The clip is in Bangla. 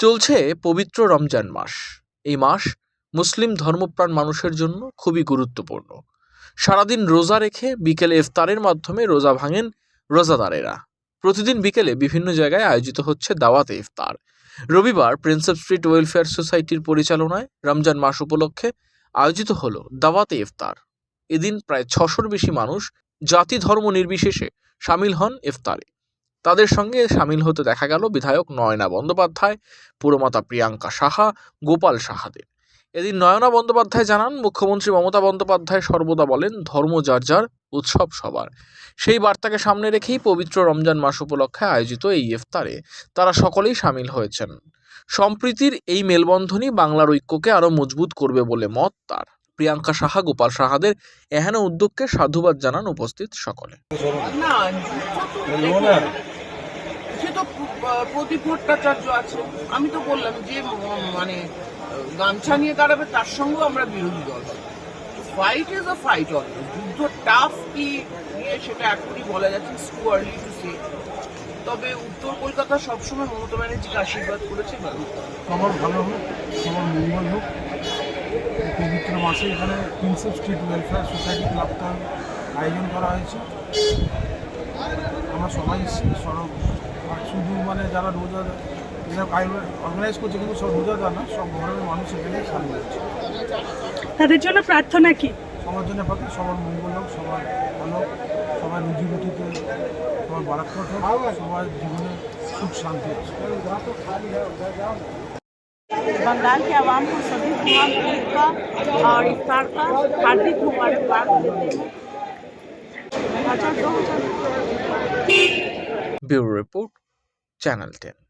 চলছে পবিত্র রমজান মাস। এই মাস মুসলিম ধর্মপ্রাণ মানুষের জন্য খুবই গুরুত্বপূর্ণ। সারাদিন রোজা রেখে বিকেলে ইফতারের মাধ্যমে রোজা ভাঙেন রোজাদারেরা। প্রতিদিন বিকেলে বিভিন্ন জায়গায় আয়োজিত হচ্ছে দাওয়াতে ইফতার। রবিবার প্রিন্সেপ স্ট্রিট ওয়েলফেয়ার সোসাইটির পরিচালনায় রমজান মাস উপলক্ষে আয়োজিত হল দাওয়াতে ইফতার। এদিন প্রায় ছশোর বেশি মানুষ জাতি ধর্ম নির্বিশেষে সামিল হন ইফতারে। তাদের সঙ্গে সামিল হতে দেখা গেল বিধায়ক নয়না বন্দ্যোপাধ্যায়, পুরমাতা প্রিয়াঙ্কা সাহা, গোপাল সাহাদের। এদিন নয়না বন্দ্যোপাধ্যায় জানান, মুখ্যমন্ত্রী মমতা বন্দ্যোপাধ্যায় সর্বদা বলেন, ধর্ম যার যার, উৎসব সবার। সেই বার্তাকে সামনে রেখেই পবিত্র রমজান মাস উপলক্ষে আয়োজিত এই ইফতারে তারা সকলেই সামিল হয়েছেন। সম্প্রীতির এই মেলবন্ধনই বাংলার ঐক্যকে আরও মজবুত করবে বলে মত তার। প্রিয়াঙ্কা সাহা, গোপাল সাহাদের এহেন উদ্যোগকে সাধুবাদ জানান উপস্থিত সকলে। তো প্রদীপ ভট্টাচার্য আছে। আমি তো বললাম যে মানে গামছা নিয়ে দাঁড়াবে, তার সঙ্গেও আমরা বিরোধী দল। Fight is a fight always যুদ্ধ টাফ কি নিয়ে সেটা এখনই বলা যাচ্ছে টু আর্লি টু সে তবে উত্তর কলকাতা সবসময় মমতা ব্যানার্জিকে আশীর্বাদ করেছে সবার ভালো হোক সবার মঙ্গল হোক। পবিত্র মাসে এখানে প্রিন্সেপ স্ট্রিট ওয়েলফেয়ার সোসাইটি ক্লাবটার আয়োজন করা হয়েছে। আমরা সবাই শুধু মানে যারা রোজা এরা অর্গানাইজ করছে কিন্তু সব রোজাদার না সব ধরনের মানুষ এখানে সামিল হচ্ছে তাদের জন্য প্রার্থনা কি সবার জন্য পাখি সবার মঙ্গল হোক সবার ভালো হোক, সবার রুজি রুটিতে সবার বারাক্কট হোক সবার জীবনে সুখ শান্তি আছে बंगाल के आवाम को सभी तमाम ईद का और इफ्तार का हार्दिक मुबारकबाद देते हैं हजार दो हजार ব্যুরো channel 10